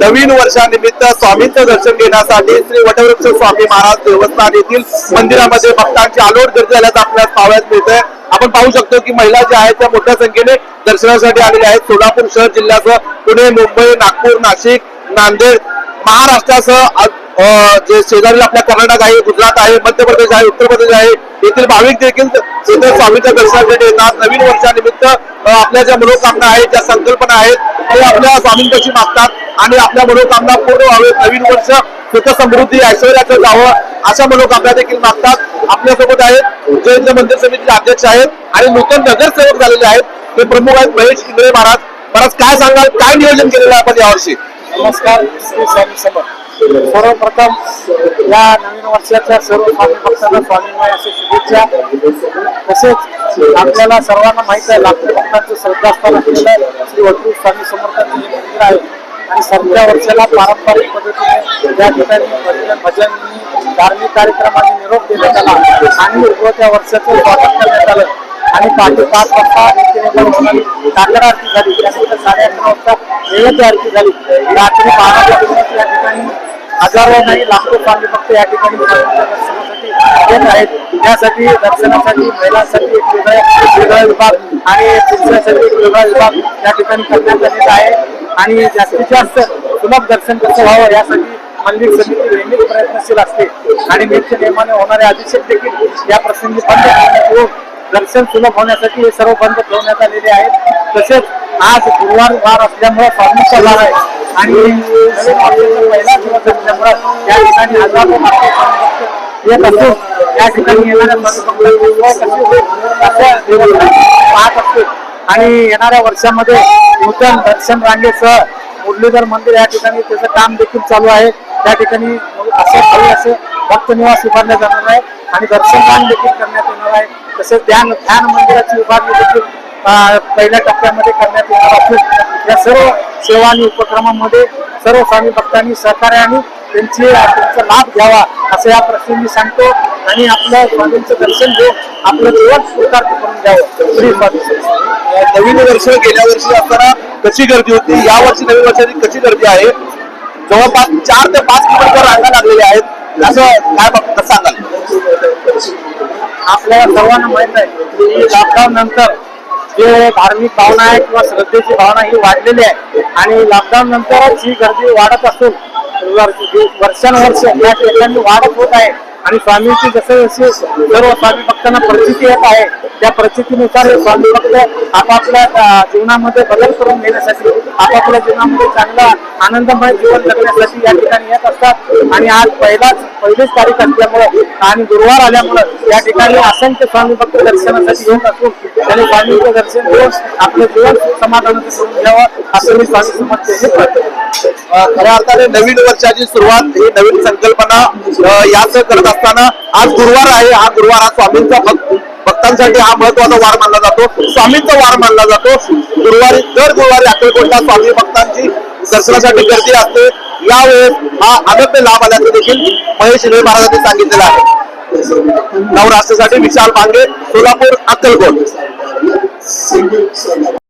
नवीन वर्षानिमित्त स्वामींचं दर्शन घेण्यासाठी श्री वटवृक्ष स्वामी महाराज देवस्थान येथील मंदिरामध्ये भक्तांची आलोट गर्दी झाल्याचं आपल्याला पाहावयास मिळतंय. आपण पाहू शकतो की महिला ज्या आहेत त्या मोठ्या संख्येने दर्शनासाठी आलेल्या आहेत. सोलापूर शहर जिल्ह्यासह पुणे मुंबई नागपूर नाशिक नांदेड महाराष्ट्रासह जे शेजारील आपल्या कर्नाटक आहे गुजरात आहे मध्य प्रदेश आहे उत्तर प्रदेश आहे येथील भाविक देखील इथे स्वामीच्या दर्शनासाठी येतात. नवीन वर्षानिमित्त आपल्या ज्या मनोकामना आहेत ज्या संकल्पना आहेत ते आपल्या स्वामींपाशी मागतात आणि आपल्या मनोकामना पूर्ण व्हावेत नवीन वर्ष सुख समृद्धी ऐश्वर्याचं जावं अशा मनोकामना देखील मागतात. आपल्यासोबत आहेत उज्जैन मंदिर समितीचे अध्यक्ष आहेत आणि नूतन नगरसेवक झालेले आहेत. ते प्रमुख आहेत महेश इंद्रे महाराज. महाराज काय सांगाल? काय नियोजन केलेलं आहे आपण यावर्षी? नमस्कार श्री स्वामी समर्थ. सर्वप्रथम या नवीन वर्षाच्या सर्व स्वामी भक्तांना स्वामीमय असे शुभेच्छा. तसेच आपल्याला सर्वांना माहीत आहे लाखो भक्तांचं श्रद्धास्थान असलेलं श्री वटू स्वामी समर्थांचं जे मंदिर आहे आणि सध्या वर्षाला पारंपरिक पद्धतीने या ठिकाणी भजन भजन धार्मिक कार्यक्रमाने निरोप देण्यात आला आणि उद्भवत्या वर्षाचं स्वागत करण्यात आलं. आणि पहाटे पाच वाजता नित्यनेमाने आरती झाली. त्यानंतर साडे अकरा वाजता नैवेद्य आरती झाली. रात्री बारा वाजेपर्यंत या ठिकाणी हजारो नाही लाखो स्वामी भक्त या ठिकाणी स्वामींच्या दर्शनासाठी येत आहेत. त्यासाठी दर्शनासाठी महिलांसाठी एक वेगळा वेगळा विभाग आणि पुरुषांसाठी एक वेगळा विभाग या ठिकाणी करण्यात आलेला आहे. आणि जास्तीत जास्त सुलभ दर्शन कसं व्हावं यासाठी मंदिर समिती नेहमीच प्रयत्नशील असते. आणि नित्य नियमाने होणारे अभिषेक देखील या प्रसंगी बंद दर्शन सुलभ होण्यासाठी हे सर्व बंद ठेवण्यात आलेले आहेत. तसेच आज गुरुवार वार असल्यामुळे स्वामीचा वार आहे. आणि नवीन वर्षाचा पहिला दिवस असल्यामुळे या ठिकाणी हजारो येत ठिकाणी येणाऱ्या पाहत असतो आणि येणाऱ्या वर्षामध्ये नूतन दर्शन रांगेसह मुरलीधर मंदिर या ठिकाणी त्याचं काम देखील चालू आहे. त्या ठिकाणी असं काही असं भक्त निवास उभारण्यात जाणार आहे आणि दर्शन रांग देखील करण्यात येणार आहे. तसेच ध्यान ध्यान मंदिराची उभारणी देखील पहिल्या टप्प्यामध्ये करण्यात येणार असून या सर्व सेवा आणि उपक्रमांमध्ये सर्व स्वामी भक्तांनी सहकार्याने त्यांची त्यांचा लाभ घ्यावा असं या प्रसंगी सांगतो. आणि आपल्या स्वामींचं दर्शन घेऊन आपलं जीवन स्वीकार करून द्यावं श्री स्वामी. नवीन वर्ष गेल्या वर्षी असताना कशी गर्दी होती? या वर्षी नवीन वर्षाची कशी गर्दी आहे? जवळपास चार ते पाच किलोमीटर रांगा लागलेल्या आहेत. असं काय सांगाल? आपल्याला सर्वांना माहीत आहे की लॉकडाऊन नंतर जे धार्मिक भावना आहे किंवा श्रद्धेची भावना ही वाढलेली आहे. आणि लॉकडाऊन नंतरच ही गर्दी वाढत असून वर्षानुवर्ष या ठिकाणी वाढत होत आहे. आणि स्वामींची जसे जसे सर्व स्वामी भक्तांना परिस्थिती येत आहे त्या परिस्थितीनुसार हे स्वामी भक्त आपापल्या जीवनामध्ये बदल करून घेण्यासाठी आपापल्या जीवनामध्ये चांगला आनंदमय जीवन जगण्यासाठी या ठिकाणी येत असतात. आणि आज पहिलाच पहिलीच तारीख असल्यामुळं आणि गुरुवार आल्यामुळं या ठिकाणी असंख्य स्वामी भक्त दर्शनासाठी येत असून त्याने स्वामींचं दर्शन घेऊन आपलं जीवन समाधानाचं करून घ्यावं असं मी स्वामी समजते हे खऱ्या अर्थाने नवीन वर्षाची सुरुवात ही नवीन संकल्पना याच करत असताना आज गुरुवार आहे. हा गुरुवार हा स्वामींचा भक्त भक्तांसाठी हा महत्त्वाचा वार मानला जातो. स्वामींचा वार मानला जातो. गुरुवारी दर गुरुवारी अक्कलकोटला स्वामी भक्तांची दर्शनासाठी गर्दी असते. यावेळेस हा आनंद लाभ आल्याचं देखील महेश शिंदे महाराजांनी सांगितलेलं आहे. नवराष्ट्रासाठी विशाल भांगे सोलापूर अक्कलकोट. seni söylemem.